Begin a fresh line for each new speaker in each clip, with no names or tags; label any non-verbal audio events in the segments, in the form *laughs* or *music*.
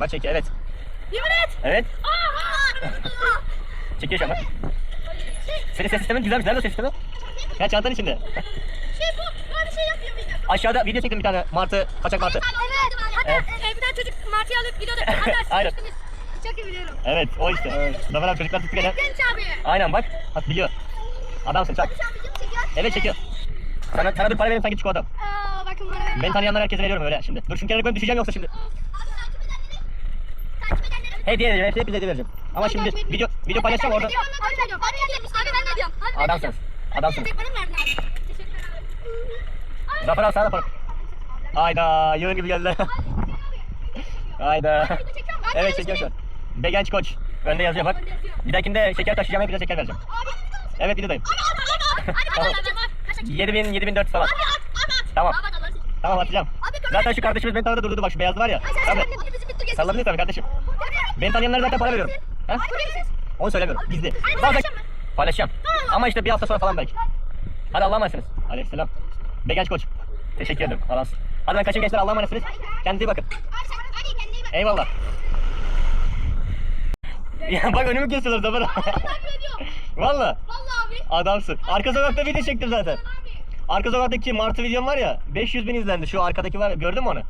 Bak çekiyor evet.
Yemin et.
Evet.
Aha.
Çekiyor şu anda. Senin ses sistemin güzelmiş. Nerede o ses sistemi? Ya çantanın içinde.
Şey bu. Böyle şey yapıyor muydu?
Aşağıda video çektim bir tane martı, kaçak martı.
Evet. Hatta
Evet.
e, bir tane çocuk martıyı alıp gidiyordu. *laughs* Hatta
Aynen.
Çok iyi biliyorum.
Evet o işte. Evet. Zafer abi çocuklar tuttu gene.
Genç abi.
Aynen bak. Bak biliyor. Adamsın çak. Evet çekiyor. Sana, sana bir para vereyim sanki çikolata.
Aa, bakın bana.
Beni tanıyanlar herkese veriyorum öyle şimdi. Dur şunu kenara koyayım düşeceğim yoksa şimdi.
Abi takip edenleri. Takip edenleri.
Hediye vereceğim. Hepsi hediye vereceğim. Ama şimdi video video paylaşacağım orada.
Abi ben ben diyorum. Abi ben ne diyorum? Ben
Adamsınız. Adamsınız. Zafer abi sana da para. Hayda yığın gibi geldiler. Hayda. Evet çekiyor şu an. Begenç koç. Önde yazıyor bak. Bir dahakinde şeker taşıyacağım hepinize şeker vereceğim. Evet videodayım. Tamam.
hadi hadi. Kaç
7000 7400 falan. Tamam. Tamam atacağım. Zaten şu kardeşimiz beni tanıdı durdu bak şu beyazlı var ya. Tabii.
de.
Sallanıyor tabii kardeşim. Beni tanıyanlara zaten para veriyorum. Ha? Onu söylemiyorum. Gizli. Bazen
paylaşacağım mı?
paylaşacağım. Ama işte bir hafta sonra falan belki. Hadi Allah'a emanetsiniz. Aleyhisselam. Begenç koç. Teşekkür ederim. Allah'a Hadi ben kaçayım gençler Allah'a emanetsiniz. Kendinize iyi bakın. Eyvallah. Ya *laughs* bak önümü kesiyorlar Zafer. Valla.
Vallahi abi.
Adamsın. Arka sokakta video çektim zaten. Arka sokaktaki martı videom var ya 500 bin izlendi. Şu arkadaki var gördün mü onu?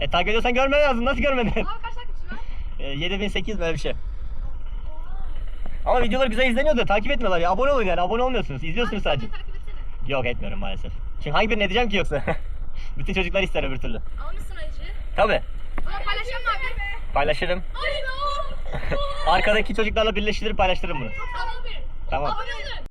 E takip ediyorsan görmen lazım. Nasıl görmedin?
Abi kaç?
E, 7008 böyle bir şey. Ama videolar güzel izleniyor da takip etmiyorlar ya. Abone olun yani. Abone olmuyorsunuz. İzliyorsunuz sadece.
Beni takip etsene.
Yok etmiyorum maalesef. Şimdi hangi birini edeceğim ki yoksa? *laughs* Bütün çocuklar ister öbür türlü.
Almışsın acı.
Tabi.
Bana paylaşacağım mı abi?
Paylaşırım.
Ay no. *laughs*
Arkadaki çocuklarla birleştirir paylaştırırım bunu. Tamam.
Abone olun.